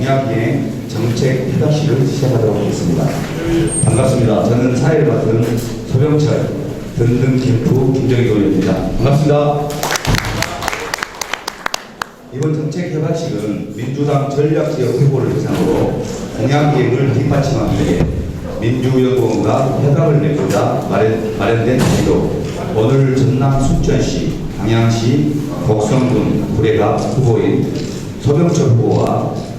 공약기행 정책 해답식을 시작하도록 하겠습니다. 반갑습니다. 저는 사회를 맡은 소병철 든든 캠프 김정희 의원입니다. 반갑습니다. 이번 정책 협약식은 민주당 전략지역 후보를 대상으로 공약기행을 뒷받침하기 위해 민주연구원과 협약을 맺고자 마련, 마련된 자리로 오늘 전남 순천시, 광양시, 곡성군, 구례가 후보인 소병철 후보와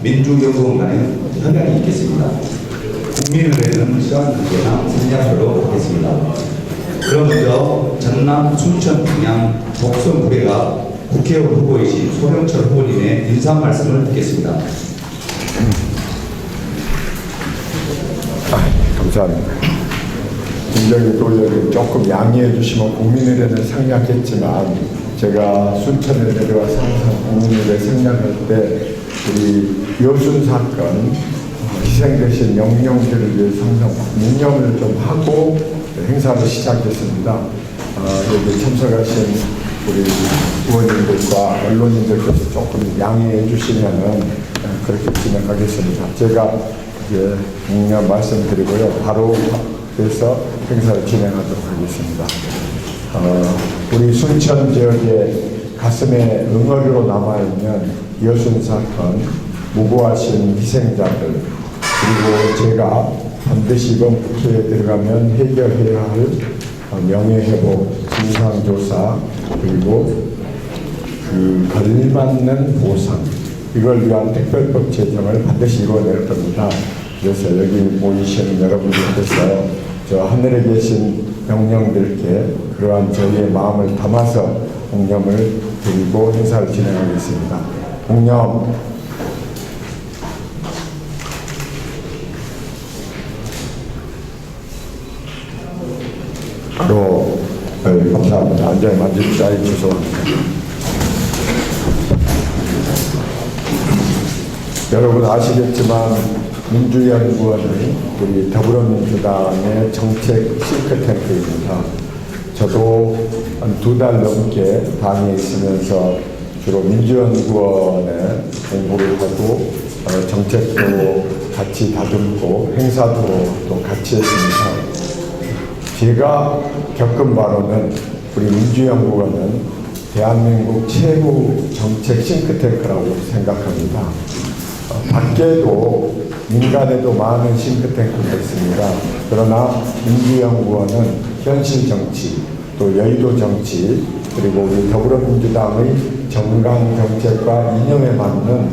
간의 협약이 있겠습니다. 국민의회는 시간관계나 생략하도록 하겠습니다. 그럼 먼저 전남 순천 평양 곡성 구례가 국회의원 후보이신 소병철 후보님의 인사 말씀을 듣겠습니다. 감사합니다. 굉장히 또 여기 조금 양해해 주시면 국민의례는 생략했지만 제가 순천에 내려와서 항상 국민의례 생략할 때 우리 여순 사건 어, 희생되신 영령들을 위해서 항상 묵념을 좀 하고 행사를 시작했습니다. 어, 여기 참석하신 우리 의원님들과 언론인들께서 조금 양해해 주시면은 어, 그렇게 진행하겠습니다. 제가 이제 묵념 말씀드리고요. 바로 그래서 행사를 진행하도록 하겠습니다. 어, 우리 순천 지역의 가슴에 응어리로 남아있는 여순 사건, 무고하신 희생자들, 그리고 제가 반드시 이번 국회에 들어가면 해결해야 할 어, 명예회복, 진상조사, 그리고 그 걸맞는 보상 이걸 위한 특별법 제정을 반드시 이루어낼 겁니다. 그래서 여기 모이시는 여러분들께서 저 하늘에 계신 명령들께 그러한 저희의 마음을 담아서 공념을 드리고 행사를 진행하겠습니다. 공념 바로 네, 감사합니다. 안전히 만집시다. 죄송합니다. 여러분 아시겠지만 민주연구원은 우리 더불어민주당의 정책 싱크탱크입니다. 저도 한 두 달 넘게 당에 있으면서 주로 민주연구원에 공부를 하고 어, 정책도 같이 다듬고 행사도 또 같이 했습니다. 제가 겪은 바로는 우리 민주연구원은 대한민국 최고 정책 싱크탱크라고 생각합니다. 어, 밖에도 민간에도 많은 싱크탱크가 있습니다. 그러나 민주연구원은 현실 정치, 또 여의도 정치, 그리고 우리 더불어민주당의 정강 정책과 이념에 맞는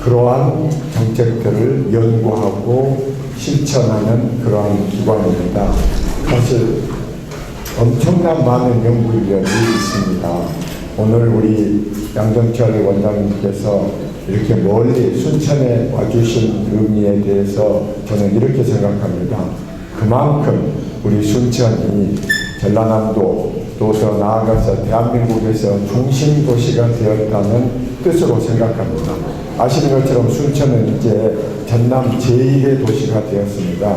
그러한 정책들을 연구하고 실천하는 그러한 기관입니다. 사실 엄청난 많은 연구 인력이 있습니다. 오늘 우리 양정철 원장님께서 이렇게 멀리 순천에 와주신 의미에 대해서 저는 이렇게 생각합니다. 그만큼 우리 순천이 전라남도 또 더 나아가서 대한민국에서 중심 도시가 되었다는 뜻으로 생각합니다. 아시는 것처럼 순천은 이제 전남 제1의 도시가 되었습니다.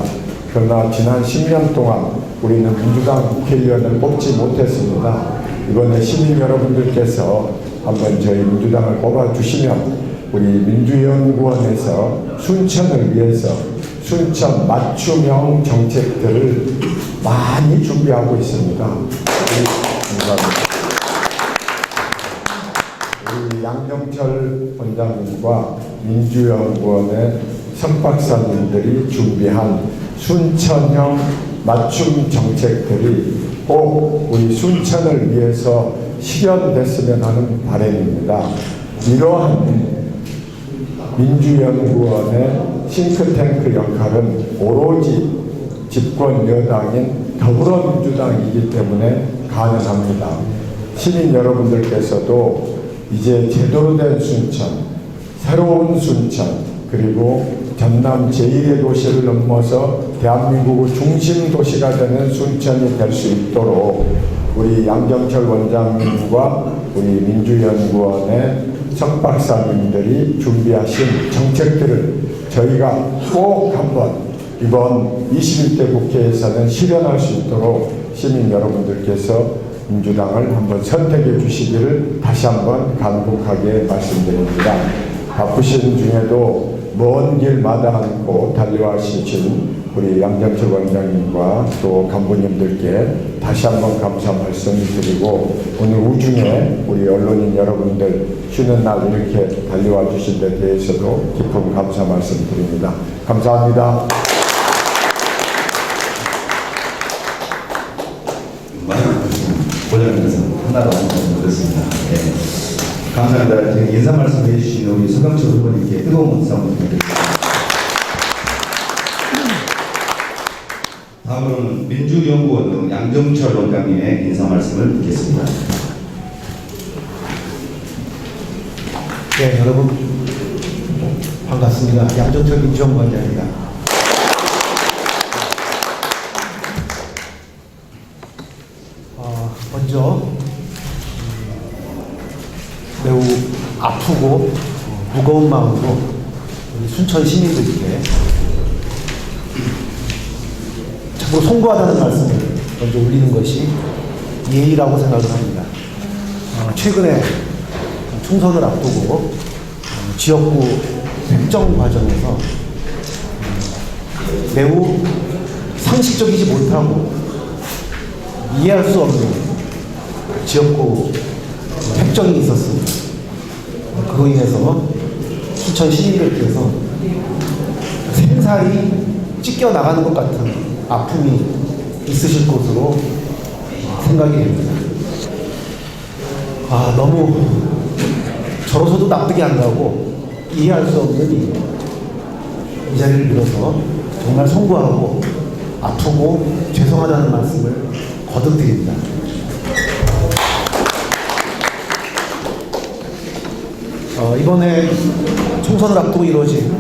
그러나 지난 10년 동안 우리는 민주당 국회의원을 뽑지 못했습니다. 이번에 시민 여러분들께서 한번 저희 민주당을 뽑아주시면 우리 민주연구원에서 순천을 위해서 순천 맞춤형 정책들을 많이 준비하고 있습니다. 우리 감사합니다. 우리 양정철 원장님과 민주연구원의 선박사님들이 준비한 순천형 맞춤 정책들이 꼭 우리 순천을 위해서 실현됐으면 하는 바람입니다. 이러한 민주연구원의 싱크탱크 역할은 오로지 집권 여당인 더불어민주당이기 때문에 가능합니다. 시민 여러분들께서도 이제 제대로 된 순천, 새로운 순천, 그리고 전남 제1의 도시를 넘어서 대한민국의 중심 도시가 되는 순천이 될 수 있도록 우리 양정철 원장님과 우리 민주연구원의 석박사님들이 준비하신 정책들을 저희가 꼭 한번 이번 21대 국회에서는 실현할 수 있도록 시민 여러분들께서 민주당을 한번 선택해 주시기를 다시 한번 간곡하게 말씀드립니다. 바쁘신 중에도 먼 길 마다 않고 달려와주신 우리 양정철 원장님과 또 간부님들께 다시 한번 감사 말씀 드리고 오늘 우중에 우리 언론인 여러분들 쉬는 날 이렇게 달려와 주신 데 대해서도 깊은 감사 말씀 드립니다. 감사합니다. 많이 보장면서 하나도 안 드렸습니다. 예. 감사합니다. 지금 인사 말씀 해 주신 우리 서강철 후보님께 뜨거운 박수 한번 부탁드립니다. 다음으로는 민주연구원 양정철 원장님의 인사 말씀을 듣겠습니다. 네, 여러분 반갑습니다. 양정철 민주연구원장입니다. 어, 먼저 아프고 어, 무거운 마음으로 우리 순천 시민들께 자꾸 송구하다는 말씀을 먼저 올리는 것이 예의라고 생각을 합니다. 어, 최근에 총선을 앞두고 어, 지역구 획정 과정에서 음, 매우 상식적이지 못하고 이해할 수 없는 지역구 획정이 있었습니다. 그로 인해서 수천 시민들께서 생살이 찢겨 나가는 것 같은 아픔이 있으실 것으로 생각이 됩니다. 아, 너무 저로서도 납득이 안 가고 이해할 수 없는 이, 이 자리를 빌어서 정말 송구하고 아프고 죄송하다는 말씀을 거듭 드립니다. 어, 이번에 총선을 앞두고 이루어진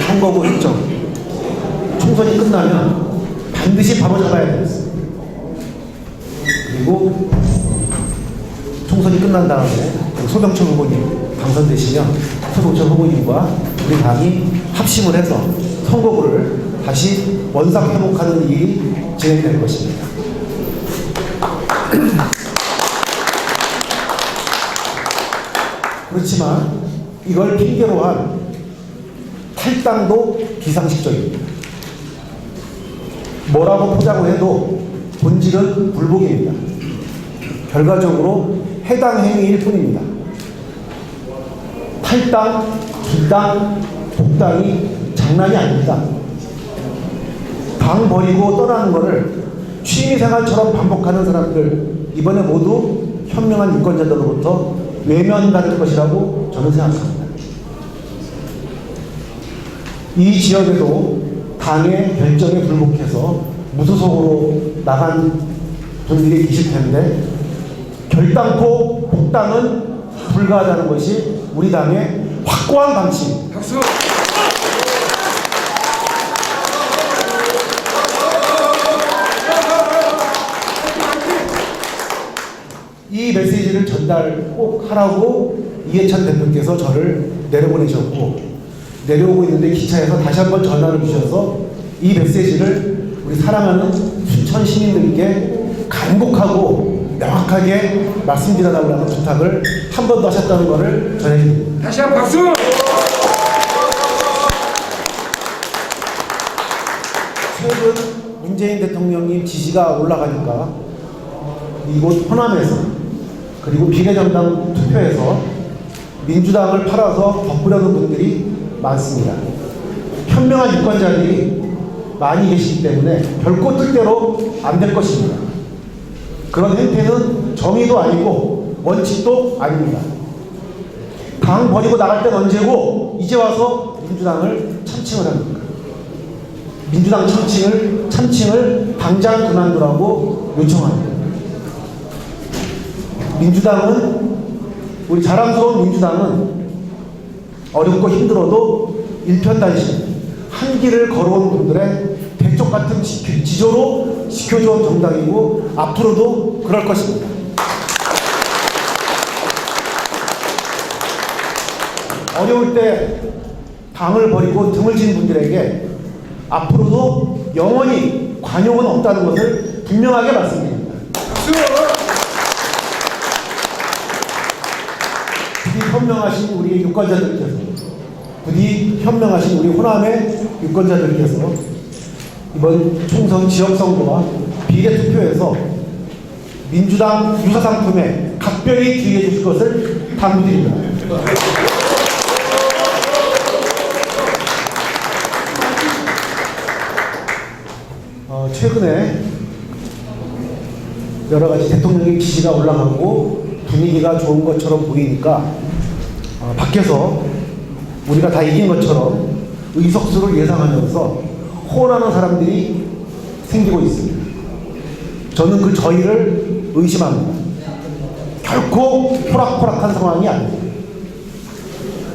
선거구 일정 총선이 끝나면 반드시 바로 잡아야 되겠습니다. 그리고 총선이 끝난 다음에 그 소병철 후보님 당선되시면 소병철 후보님과 우리 당이 합심을 해서 선거구를 다시 원상 회복하는 일이 진행될 것입니다. 그렇지만 이걸 핑계로 한 탈당도 비상식적입니다. 뭐라고 포장을 해도 본질은 불복입니다. 결과적으로 해당 행위일 뿐입니다. 탈당, 기당, 복당이 장난이 아닙니다. 당 버리고 떠나는 것을 취미생활처럼 반복하는 사람들 이번에 모두 현명한 유권자들로부터 외면받을 것이라고 저는 생각합니다. 이 지역에도 당의 결정에 불복해서 무소속으로 나간 분들이 계실 텐데 결단코 복당은 불가하다는 것이 우리 당의 확고한 방침입니다. 박수! 이 메시지를 전달 꼭 하라고 이해찬 대표께서 저를 내려보내셨고 내려오고 있는데 기차에서 다시 한번 전화를 주셔서 이 메시지를 우리 사랑하는 순천 시민들께 간곡하고 명확하게 말씀드려달라는 부탁을 한 번 더 하셨다는 것을 전해드립니다. 다시 한 번 박수! 최근 문재인 대통령님 지시가 올라가니까 이곳 호남에서 그리고 비례정당 투표에서 민주당을 팔아서 덮으려는 분들이 많습니다. 현명한 유권자들이 많이 계시기 때문에 결코 뜻대로 안 될 것입니다. 그런 행태는 정의도 아니고 원칙도 아닙니다. 당 버리고 나갈 땐 언제고 이제 와서 민주당을 참칭을 합니까? 민주당 참칭을 참칭을 당장 그만두라고 요청합니다. 민주당은 우리 자랑스러운 민주당은 어렵고 힘들어도 일편단심 한 길을 걸어온 분들의 대쪽 같은 지- 지조로 지켜주온 정당이고 앞으로도 그럴 것입니다. 어려울 때 당을 버리고 등을 진 분들에게 앞으로도 영원히 관용은 없다는 것을 분명하게 말씀드립니다. 박수! 특히 현명하신 우리 유권자들께서 부디 현명하신 우리 호남의 유권자들께서 이번 총선 지역선거와 비례투표에서 민주당 유사상품에 각별히 주의해 주실 것을 당부드립니다. 어, 최근에 여러 가지 대통령의 지지가 올라가고 분위기가 좋은 것처럼 보이니까 어, 밖에서 우리가 다 이긴 것처럼 의석수를 예상하면서 호언하는 사람들이 생기고 있습니다. 저는 그 저희를 의심합니다. 결코 호락호락한 상황이 아닙니다.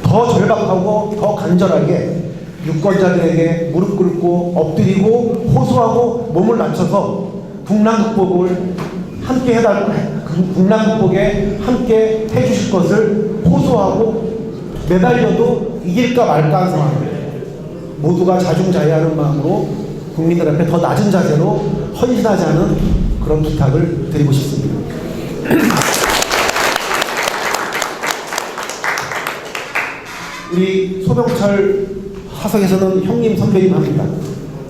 더 절박하고 더 간절하게 유권자들에게 무릎 꿇고 엎드리고 호소하고 몸을 낮춰서 국난 극복을 함께 해달 국난 극복에 함께 해주실 것을 호소하고 매달려도 이길까 말까 한 상황입니다. 모두가 자중자애하는 마음으로 국민들 앞에 더 낮은 자세로 헌신하자는 그런 부탁을 드리고 싶습니다. 우리 소병철 화석에서는 형님 선배님 합니다.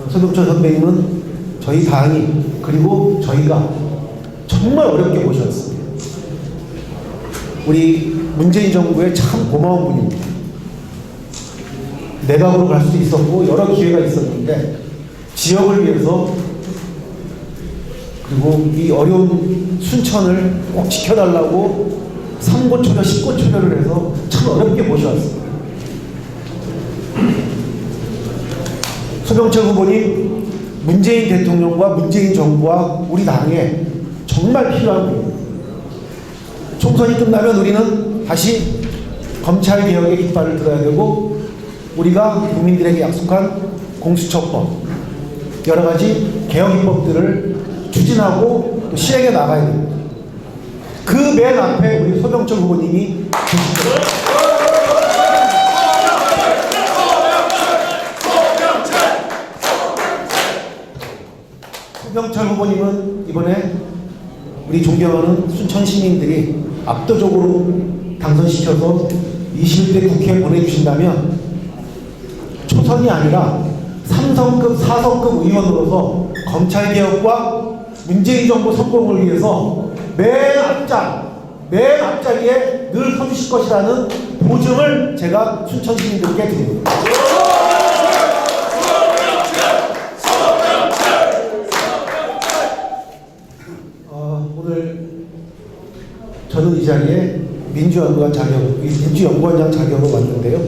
소병철 선배님은 저희 당이 그리고 저희가 정말 어렵게 모셨습니다. 우리 문재인 정부에 참 고마운 분입니다. 내각으로 갈 수도 있었고 여러 기회가 있었는데 지역을 위해서 그리고 이 어려운 순천을 꼭 지켜달라고 삼고초려 십고초려를 해서 참 어렵게 모셔왔습니다. 소병철 후보님 문재인 대통령과 문재인 정부와 우리 당에 정말 필요한 분입니다. 총선이 끝나면 우리는 다시 검찰 개혁의 깃발을 들어야 되고 우리가 국민들에게 약속한 공수처법 여러 가지 개혁 입법들을 추진하고 또 실행해 나가야 됩니다. 그 맨 앞에 우리 소병철 후보님이 계십니다. 소병철 후보님은 이번에 우리 존경하는 순천 시민들이 압도적으로 당선시켜서 21대 국회에 보내주신다면 초선이 아니라 3성급, 4성급 의원으로서 검찰개혁과 문재인 정부 성공을 위해서 맨 앞장, 맨 앞자리에 늘 서주실 것이라는 보증을 제가 순천 시민들께 드립니다. 어, 오늘 저는 이 자리에 민주연구원 자격, 민주연구원장 자격으로 왔는데요.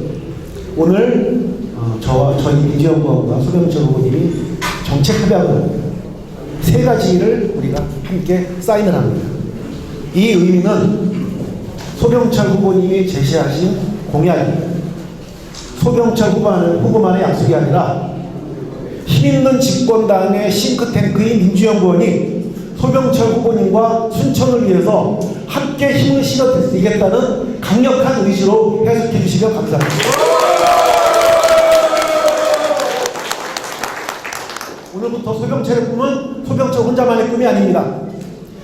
오늘 어, 저와 저희 민주연구원과 소병철 후보님이 정책 협약을 세 가지를 우리가 함께 사인을 합니다. 이 의미는 소병철 후보님이 제시하신 공약입니다. 소병철 후보만의, 후보만의 약속이 아니라 힘있는 집권당의 싱크탱크인 민주연구원이 소병철 후보님과 순천을 위해서 함께 힘을 실어드리겠다는 강력한 의지로 해석해 주시면 감사합니다. 오늘부터 소병철의 꿈은 소병철 혼자만의 꿈이 아닙니다.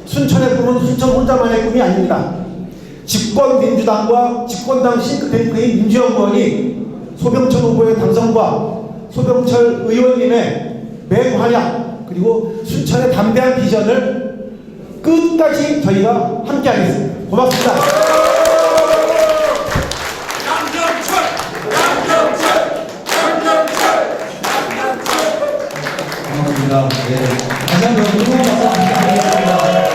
순천의 꿈은 순천 혼자만의 꿈이 아닙니다. 집권 민주당과 집권당 싱크탱크인 민주연구원이 소병철 후보의 당선과 소병철 의원님의 맹활약 그리고 순천의 담대한 비전을 끝까지 저희가 함께 하겠습니다. 고맙습니다. 반갑습니다. 네. 다시 한번 뜨거운 박수 부탁드리겠습니다.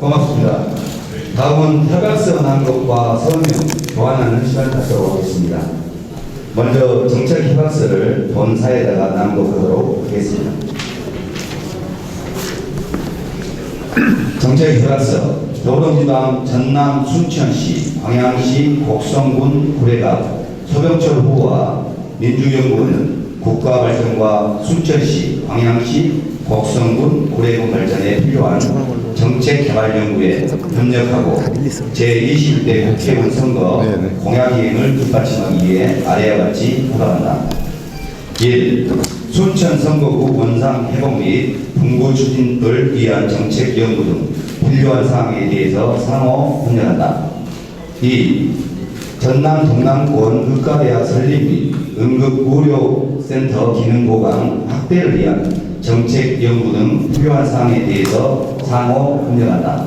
고맙습니다. 다음은 협약서 난 것과 서명 교환하는 시간을 갖도록 하겠습니다. 먼저 정책 협약서를 본사에다가 낭독하도록 하겠습니다. 정책 협약서 노동지방 전남 순천시, 광양시, 곡성군, 구례갑, 소병철 후보와 민주연구원은 국가 발전과 순천시, 광양시, 곡성군, 구례군 발전에 필요한 정책 개발 연구에 협력하고 제21대 국회의원 선거 공약 이행을 뒷받침하기 위해 아래와 같이 부탁한다. 1. 순천 선거구 원상 회복 및 분구 추진을 위한 정책 연구 등 필요한 사항에 대해서 상호 협력한다. 2. 전남 동남권 의과대학 설립 및 응급의료센터 기능 보강 확대를 위한 정책 연구 등 필요한 사항에 대해서 상호 협력한다.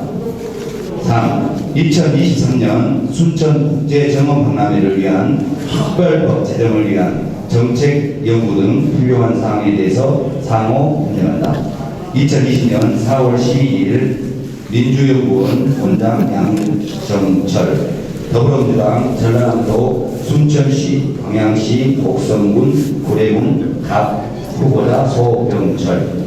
3. 2023년 순천국제정원박람회를 위한 특별법 제정을 위한 정책 연구 등 필요한 사항에 대해서 상호 협력한다. 2020년 4월 12일 민주연구원 원장 양정철 더불어민주당 전라남도 순천시, 광양시, 곡성군, 구례군 각 후보자 소병철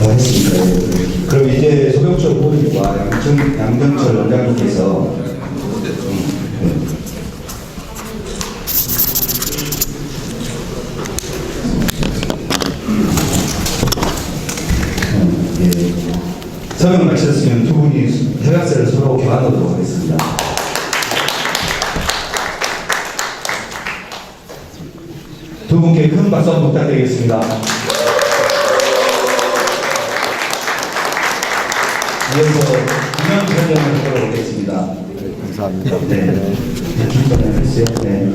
네, 했습니다. 예. 그럼 이제 소병철 양정, 양정철 원장님께서 음, 네. 예. 설명 마치셨으면 두 분이 협약서를 서로 교환하도록 하겠습니다. 두 분께 큰 박수 부탁드리겠습니다. 이어서 기념 촬영을 하도록 하겠습니다. 감사합니다. 네. 네.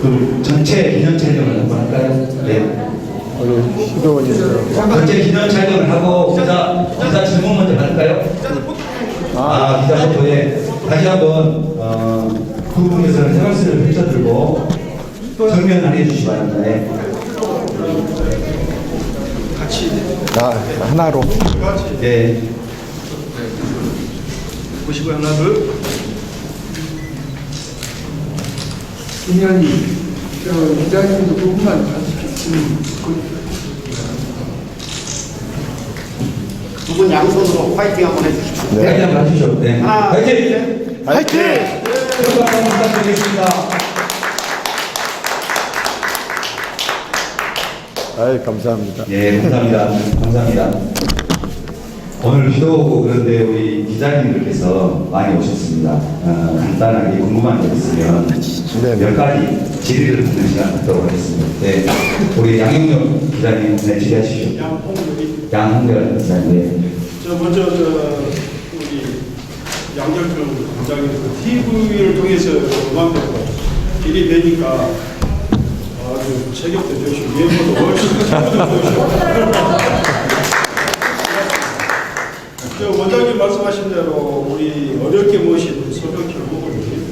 그럼 전체 기념 촬영을 한번 할까요? 네. 전체 기념 촬영을 하고 기자, 기자 질문 먼저 받을까요? 아, 기자 포토에 다시 한번 어, 두 분께서는 생활실을 펼쳐들고 정면 안 해 주시기 바랍니다. 네. 아, 하나로 네. 보시고 하나 둘. 김현희, 저 부분만 가르치겠습니다. 두분 양손으로 파이팅 한번 해주십시오. 네. 화이팅 한번 해주시죠. 네. 하나, 화이팅! 화이팅! 여러분 한번 부탁드리겠습니다. 아이 감사합니다. 예, 감사합니다. 감사합니다. 오늘 비도 오고 그런데 우리 기자님들께서 많이 오셨습니다. 어, 간단하게 궁금한 게 있으면 네. 몇 가지 질의를 듣는 시간 갖도록 하겠습니다. 네, 우리 양영혁 기자님 네, 질의하시죠. 양한별 기자님. 네. 저 먼저 저 우리 양절중 원장님 그 TV를 통해서 음악으로 길이 되니까 아주 체격도 좋으시고 외모도 훨씬 좋으시고 저 원장님 말씀하신 대로 우리 어렵게 모신 소병철 후보님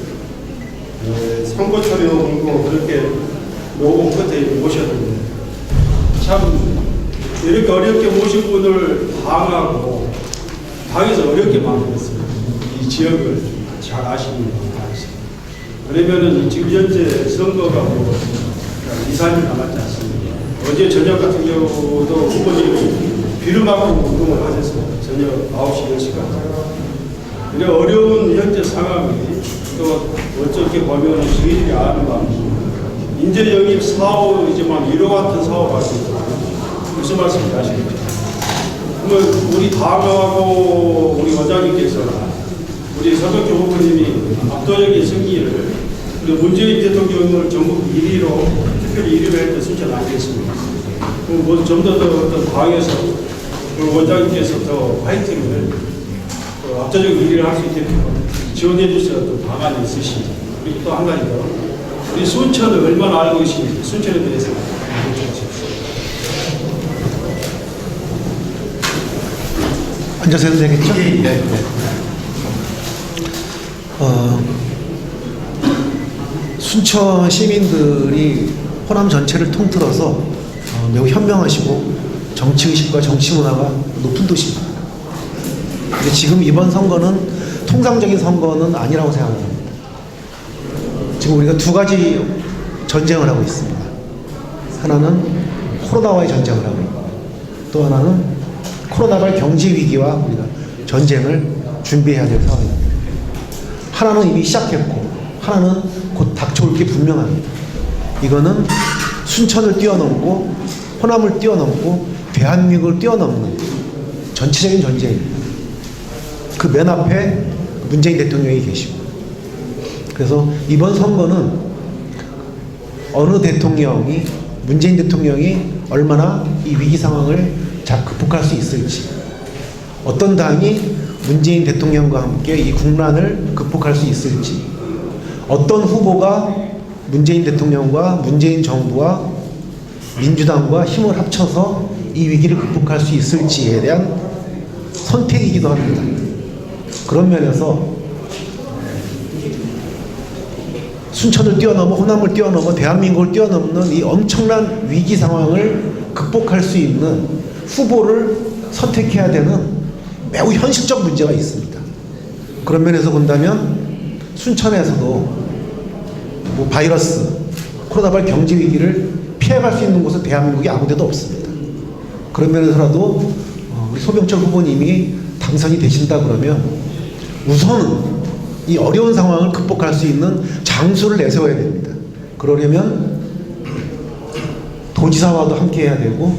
네, 선거 촬영고 그렇게 노고 끝에 모셨는데 참 이렇게 어렵게 모신 분을 당하고 당에서 어렵게 만들었어요. 이 지역을 잘 아시는 있어요. 그러면은 지금 현재 선거가 뭐 2, 3일 남았지 않습니까? 어제 저녁 같은 경우도 후보님이 맞고 운동을 하셨어요. 저녁 9시, 10시까지. 그래 어려운 현재 상황이 또 어떻게 보면 저희들이 아는 바는 인재 영입 사업이지만 이로 같은 할수 있거든요. 무슨 말씀인지 아시겠죠? 그러면 우리 당하고 우리 원장님께서 우리 서덕규 후보님이 압도적인 승리를 우리 문재인 대통령을 전국 1위로 특별히 1위로 했던 순천 아니겠습니까? 그럼 뭐좀더 더 어떤 당에서 우리 원장님께서 더 화이팅을 어, 압도적인 1위를 할수 있게끔 지원해 주실 어떤 방안이 있으신지 그리고 또 한 가지 더 우리 순천을 얼마나 알고 계신지 순천에 대해서. 앉아서 해도 되겠죠? 네. 어, 순천 시민들이 호남 전체를 통틀어서 어, 매우 현명하시고 정치의식과 정치 문화가 높은 도시입니다. 근데 지금 이번 선거는 통상적인 선거는 아니라고 생각합니다. 지금 우리가 두 가지 전쟁을 하고 있습니다. 하나는 코로나와의 전쟁을 하고 있고 또 하나는 코로나발 경제 위기와 우리가 전쟁을 준비해야 될 상황입니다. 하나는 이미 시작했고 하나는 곧 닥쳐올 게 분명합니다. 이거는 순천을 뛰어넘고 호남을 뛰어넘고 대한민국을 뛰어넘는 전체적인 전쟁입니다. 그 맨 앞에 문재인 대통령이 계시고 그래서 이번 선거는 어느 대통령이 문재인 대통령이 얼마나 이 위기 상황을 잘 극복할 수 있을지 어떤 당이 문재인 대통령과 함께 이 국난을 극복할 수 있을지 어떤 후보가 문재인 대통령과 문재인 정부와 민주당과 힘을 합쳐서 이 위기를 극복할 수 있을지에 대한 선택이기도 합니다. 그런 면에서 순천을 뛰어넘어 호남을 뛰어넘어 대한민국을 뛰어넘는 이 엄청난 위기 상황을 극복할 수 있는 후보를 선택해야 되는 매우 현실적 문제가 있습니다. 그런 면에서 본다면 순천에서도 뭐 바이러스, 코로나19 경제 위기를 피해갈 수 있는 곳은 대한민국이 아무데도 없습니다. 그런 면에서라도 어, 우리 소병철 후보님이 당선이 되신다 그러면 우선은 이 어려운 상황을 극복할 수 있는 장수를 내세워야 됩니다. 그러려면 도지사와도 함께 해야 되고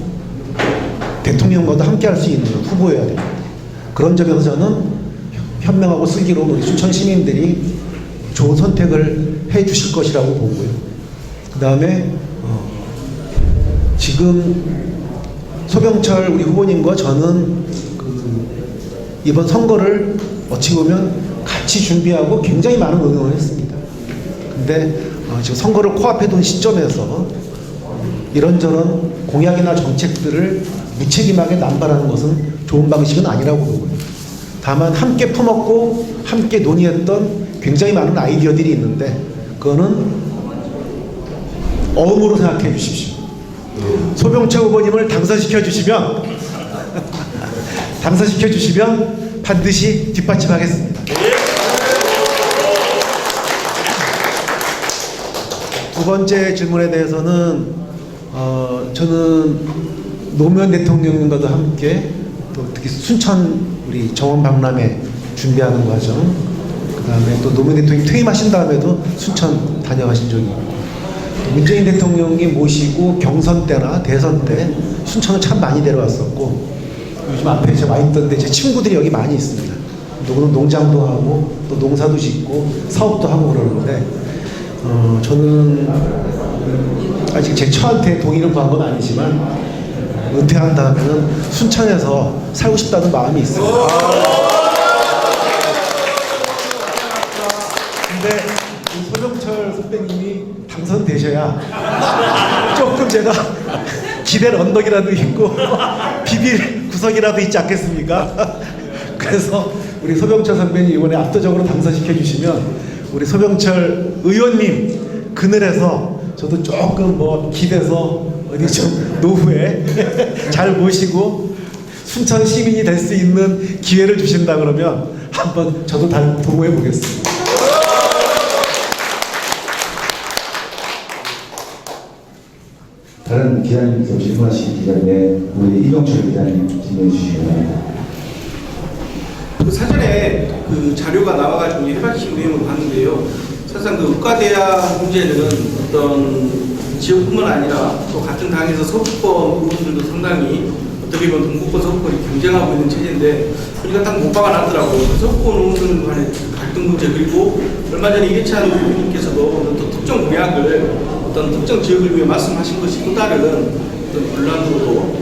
대통령과도 함께 할 수 있는 후보여야 됩니다. 그런 점에서 저는 현명하고 슬기로운 우리 순천 시민들이 좋은 선택을 해 주실 것이라고 보고요. 그 다음에 어, 지금 소병철 우리 후보님과 저는 그 이번 선거를 어찌 보면 같이 준비하고 굉장히 많은 응원을 했습니다. 근데 어, 지금 선거를 코앞에 둔 시점에서 이런저런 공약이나 정책들을 무책임하게 남발하는 것은 좋은 방식은 아니라고 보고요. 다만 함께 품었고 함께 논의했던 굉장히 많은 아이디어들이 있는데 그거는 어음으로 생각해 주십시오. 소병철 후보님을 당선시켜 주시면 당선시켜 주시면 반드시 뒷받침하겠습니다. 두 번째 질문에 대해서는 어, 저는 노무현 대통령님과도 함께 또 특히 순천 우리 정원 박람회 준비하는 과정 그 다음에 또 노무현 대통령이 퇴임하신 다음에도 순천 다녀가신 적이 문재인 대통령이 모시고 경선 때나 대선 때 순천을 참 많이 데려왔었고 요즘 앞에 제가 와 있던데 제 친구들이 여기 많이 있습니다. 누구는 농장도 하고 또 농사도 짓고 사업도 하고 그러는데 어, 저는 음, 아직 제 처한테 동의를 구한 건 아니지만 은퇴한 다음에는 순천에서 살고 싶다는 마음이 있습니다. 근데 당선되셔야 조금 제가 기댈 언덕이라도 있고 비빌 구석이라도 있지 않겠습니까? 그래서 우리 소병철 선배님 이번에 압도적으로 당선시켜 주시면 우리 소병철 의원님 그늘에서 저도 조금 뭐 기대서 어디 좀 노후에 잘 모시고 순천 시민이 될 수 있는 기회를 주신다 그러면 한번 저도 다 도모해 보겠습니다. 다른 기자님께서 질문하시기 기자인데 우리 이병철 기자님 질문해 주시기 바랍니다. 그 사전에 그 자료가 나와가지고 해박식 내용을 봤는데요. 사실상 그 의과대학 문제는 어떤 지역뿐만 아니라 또 같은 당에서 서구권 의원들도 상당히 어떻게 보면 동북권 서구권이 경쟁하고 있는 체제인데 우리가 딱 못 박아 놨더라고요. 그 서구권 의원들 간의 그 갈등 문제 그리고 얼마 전에 이해찬 의원님께서도 어떤 특정 공약을 어떤 특정 지역을 위해 말씀하신 것이 또 다른 어떤 논란으로도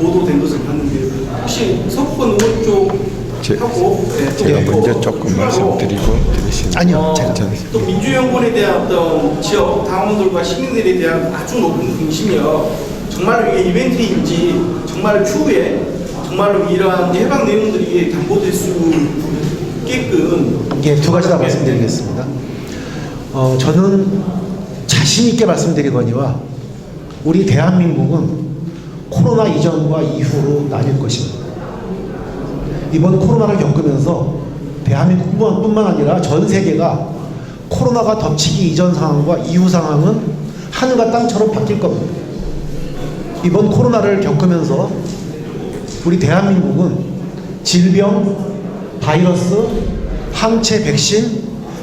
보도된 것을 봤는데 혹시 서구권 의원 쪽 제- 하고 네, 제가 또 먼저 조금 말씀드리고 드리겠습니다. 아니요, 어, 제가 또 민주연구원에 대한 어떤 지역 당원들과 시민들에 대한 아주 높은 긍심이요. 정말로 이게 이벤트인지 정말 추후에 정말로 이러한 해방 내용들이 담보될 수 있게끔 예, 두 가지 다 말씀드리겠습니다. 어, 저는 자신 있게 말씀드리거니와 우리 대한민국은 코로나 이전과 이후로 나뉠 것입니다. 이번 코로나를 겪으면서 대한민국뿐만 아니라 전 세계가 코로나가 덮치기 이전 상황과 이후 상황은 하늘과 땅처럼 바뀔 겁니다. 이번 코로나를 겪으면서 우리 대한민국은 질병, 바이러스, 항체 백신,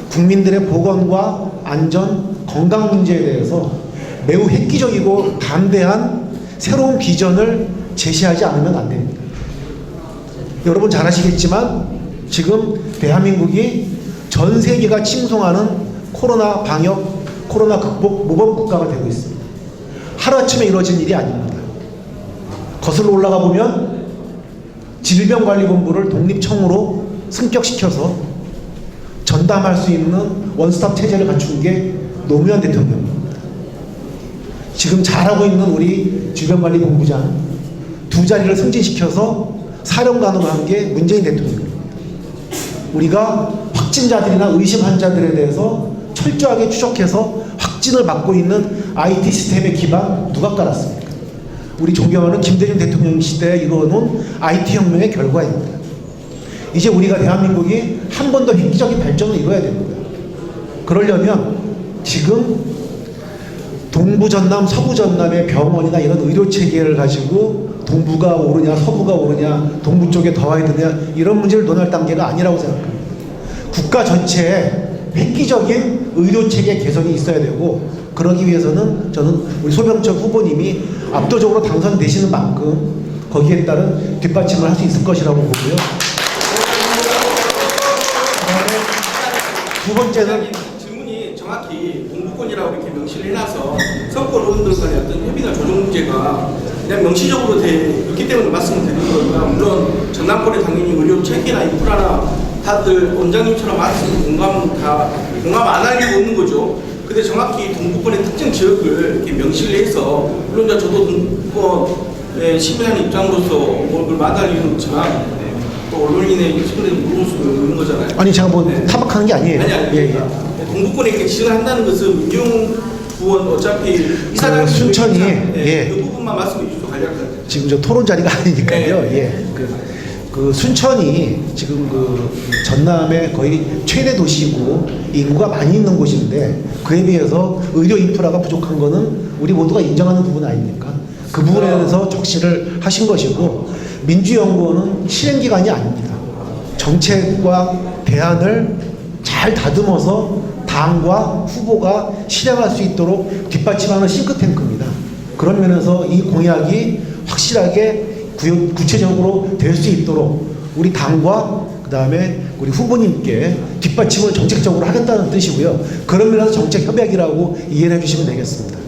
국민들의 보건과 안전, 건강 문제에 대해서 매우 획기적이고 담대한 새로운 비전을 제시하지 않으면 안 됩니다. 여러분 잘 아시겠지만 지금 대한민국이 전 세계가 칭송하는 코로나 방역, 코로나 극복 모범 국가가 되고 있습니다. 하루아침에 이루어진 일이 아닙니다. 거슬러 올라가 보면 질병관리본부를 독립청으로 승격시켜서 전담할 수 있는 원스톱 체제를 갖춘 게 노무현 대통령입니다. 지금 잘하고 있는 우리 질병관리본부장 두 자리를 승진시켜서 사령관으로 한 게 문재인 대통령입니다. 우리가 확진자들이나 의심 환자들에 대해서 철저하게 추적해서 확진을 막고 있는 IT 시스템의 기반 누가 깔았습니까? 우리 존경하는 김대중 대통령 시대에 이루어놓은 IT 혁명의 결과입니다. 이제 우리가 대한민국이 한 번 더 획기적인 발전을 이뤄야 됩니다. 그러려면 지금 동부 전남, 서부 전남의 병원이나 이런 의료 체계를 가지고 동부가 오르냐, 서부가 오르냐, 동부 쪽에 더 와야 되냐 이런 문제를 논할 단계가 아니라고 생각합니다. 국가 전체에 획기적인 의료 체계 개선이 있어야 되고 그러기 위해서는 저는 우리 소병철 후보님이 압도적으로 당선되시는 만큼 거기에 따른 뒷받침을 할 수 있을 것이라고 보고요. 그다음에 두 번째는 질문이 정확히 동부권이라고 이렇게 명시를 해놔서 선거 의원들 간의 어떤 협의나 조정 문제가 그냥 명시적으로 돼 있기 때문에 말씀을 드리는 거니까 물론 전남권에 당연히 의료 체계나 인프라나 다들 원장님처럼 말씀 공감 다 공감 안할 이유가 없는 거죠. 근데 정확히 동부권의 특정 지역을 이렇게 명시를 해서 물론 저도 동부권의 시민의 입장으로서 뭐 그걸 마다할 이유는 없지만 또 언론인의 시민들이 물어볼 수 있는 거잖아요. 아니 제가 뭐 네. 타박하는 게 아니에요. 아니 아니 예, 예. 동부권에 이렇게 지정을 한다는 것은 민용 부원 어차피 이사장 그 순천이, 예, 예. 그 부분만 말씀해 주시죠 간략하게 지금 저 토론 자리가 아니니까요. 네. 예. 그, 그 순천이 지금 그 전남의 거의 최대 도시이고 인구가 많이 있는 곳인데 그에 비해서 의료 인프라가 부족한 거는 우리 모두가 인정하는 부분 아닙니까? 그 부분에 대해서 적시를 하신 것이고 민주연구원은 실행기관이 아닙니다. 정책과 대안을 잘 다듬어서 당과 후보가 실행할 수 있도록 뒷받침하는 싱크탱크입니다. 그런 면에서 이 공약이 확실하게 구- 구체적으로 될 수 있도록 우리 당과 그 다음에 우리 후보님께 뒷받침을 정책적으로 하겠다는 뜻이고요. 그런 면에서 정책 협약이라고 이해해 주시면 되겠습니다.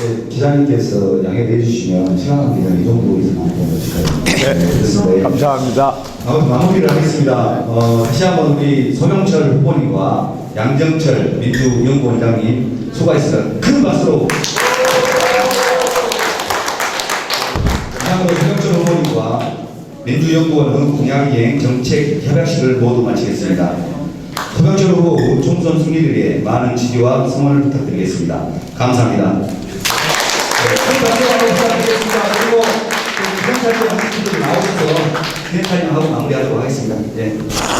네, 기자님께서 양해해 주시면 시간 관계상 이 정도 이상 되는 네, 감사합니다. 아무튼 마무리를 하겠습니다. 어, 다시 한번 우리 소명철 후보님과 양정철 민주연구원장님 수고하셨습니다. 큰 박수로. 다음으로 소명철 후보님과 민주연구원은 공약이행 정책 협약식을 모두 마치겠습니다. 소명철 후보 총선 승리를 위해 많은 지지와 성원을 부탁드리겠습니다. 감사합니다. 네, 큰 박수 한번 부탁드리겠습니다. 그리고 그 기념사진 하신 분들이 나오셔서 기념사진 하고 마무리하도록 하겠습니다. 예.